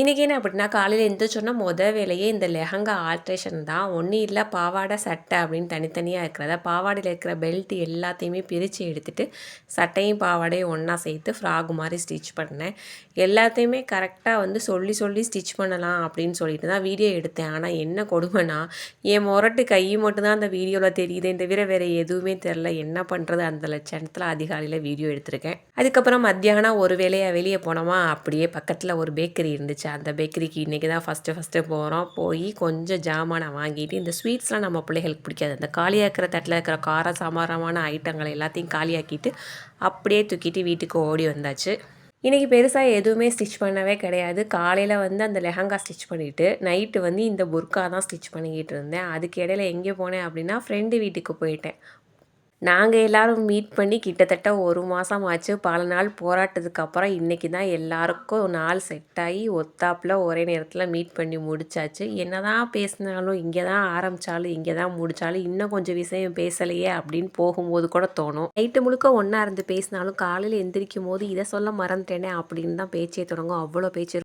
இன்றைக்கி என்ன அப்படின்னா காலையில் எந்திரிச்சோன்னா முத வேலையே இந்த லெஹங்கா ஆல்ட்ரேஷன் தான். ஒன்றும் இல்லை பாவாடை சட்டை அப்படின்னு தனித்தனியாக இருக்கிறத பாவாடையில் இருக்கிற பெல்ட் எல்லாத்தையுமே பிரித்து எடுத்துகிட்டு சட்டையும் பாவாடையும் ஒன்றா சேர்த்து ஃப்ராக் மாதிரி ஸ்டிச் பண்ணேன். எல்லாத்தையுமே கரெக்டாக வந்து சொல்லி சொல்லி ஸ்டிச் பண்ணலாம் அப்படின்னு சொல்லிட்டு தான் வீடியோ எடுத்தேன். ஆனால் என்ன கொடுமைனா என் முரட்டு கை மட்டும்தான் அந்த வீடியோவில் தெரியுது இந்த தவிர வேறு எதுவுமே தெரில என்ன பண்ணுறது அந்த லட்சணத்தில் அதிகாலையில் வீடியோ எடுத்திருக்கேன். அதுக்கப்புறம் மத்தியானம் ஒரு வேலையாக வெளியே போனோமா? அப்படியே பக்கத்தில் ஒரு பேக்கரி இருந்துச்சு. அந்த பேக்கரிக்கு இன்றைக்கி தான் ஃபஸ்ட்டு ஃபஸ்ட்டு போகிறோம் போய் கொஞ்சம் ஜாமானை வாங்கிட்டு இந்த ஸ்வீட்ஸ்லாம் நம்ம பிள்ளைகளுக்கு பிடிக்காது. அந்த காலியாக இருக்கிற தட்டில் இருக்கிற கார சாமாரமான ஐட்டங்களை எல்லாத்தையும் காலியாக்கிட்டு அப்படியே தூக்கிட்டு வீட்டுக்கு ஓடி வந்தாச்சு. இன்றைக்கி பெருசாக எதுவுமே ஸ்டிச் பண்ணவே கிடையாது. காலையில் வந்து அந்த லெஹங்கா ஸ்டிச் பண்ணிவிட்டு நைட்டு வந்து இந்த புர்கா தான் ஸ்டிச் பண்ணிக்கிட்டு இருந்தேன். அதுக்கு இடையில எங்கே போனேன் அப்படின்னா ஃப்ரெண்டு வீட்டுக்கு போயிட்டேன். நாங்கள் எல்லாரும் மீட் பண்ணி கிட்டத்தட்ட ஒரு மாதம் ஆச்சு பல நாள் போராட்டத்துக்கு அப்புறம் இன்றைக்கி தான் எல்லாருக்கும் நாள் செட் ஆகி ஒத்தாப்பில் ஒரே நேரத்தில் மீட் பண்ணி முடிச்சாச்சு. என்ன தான் பேசினாலும் இங்கே தான் ஆரம்பித்தாலும் இங்கே தான் முடித்தாலும் இன்னும் கொஞ்சம் விஷயம் பேசலையே அப்படின்னு போகும்போது கூட தோணும். நைட்டு முழுக்க ஒன்றா இருந்து பேசினாலும் காலையில் எந்திரிக்கும் போது இதை சொல்ல மறந்துட்டேனே அப்படின்னு தான் பேச்சே தொடங்கும். அவ்வளோ பேச்சு